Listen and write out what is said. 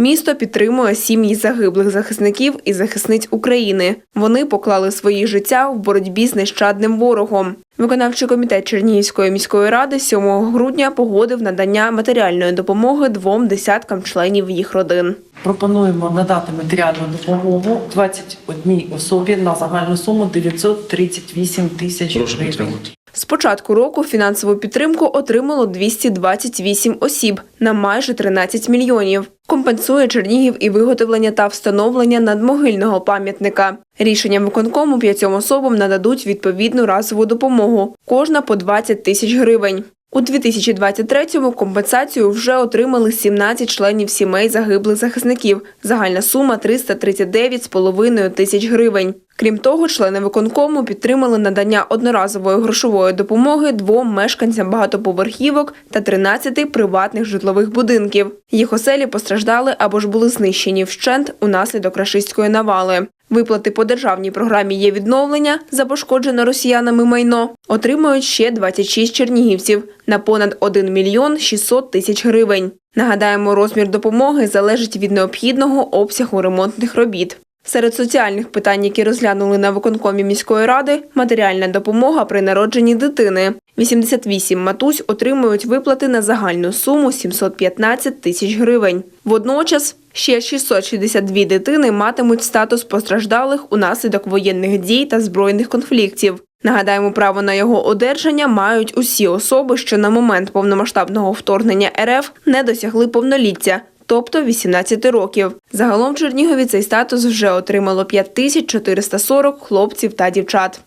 Місто підтримує сім'ї загиблих захисників і захисниць України. Вони поклали свої життя в боротьбі з нещадним ворогом. Виконавчий комітет Чернігівської міської ради 7 грудня погодив надання матеріальної допомоги двом десяткам членів їх родин. Пропонуємо надати матеріальну допомогу 21 особі на загальну суму 938 тисяч гривень. З початку року фінансову підтримку отримало 228 осіб на майже 13 мільйонів. Компенсує Чернігів і виготовлення та встановлення надмогильного пам'ятника. Рішенням виконкому п'ятьом особам нададуть відповідну разову допомогу, кожна по 20 тисяч гривень. У 2023-му компенсацію вже отримали 17 членів сімей загиблих захисників. Загальна сума 339,5 тисяч гривень. Крім того, члени виконкому підтримали надання одноразової грошової допомоги двом мешканцям багатоповерхівок та 13 приватних житлових будинків. Їх оселі постраждали або ж були знищені вщент унаслідок рашистської навали. Виплати по державній програмі є відновлення за пошкоджене росіянами майно. Отримують ще 26 чернігівців на понад 1 мільйон 600 тисяч гривень. Нагадаємо, розмір допомоги залежить від необхідного обсягу ремонтних робіт. Серед соціальних питань, які розглянули на виконкомі міської ради, матеріальна допомога при народженні дитини. 88 матусь отримують виплати на загальну суму 715 тисяч гривень. Водночас ще 662 дитини матимуть статус постраждалих унаслідок воєнних дій та збройних конфліктів. Нагадаємо, право на його одержання мають усі особи, що на момент повномасштабного вторгнення РФ не досягли повноліття, тобто 18 років. Загалом в Чернігові цей статус вже отримало 5440 хлопців та дівчат.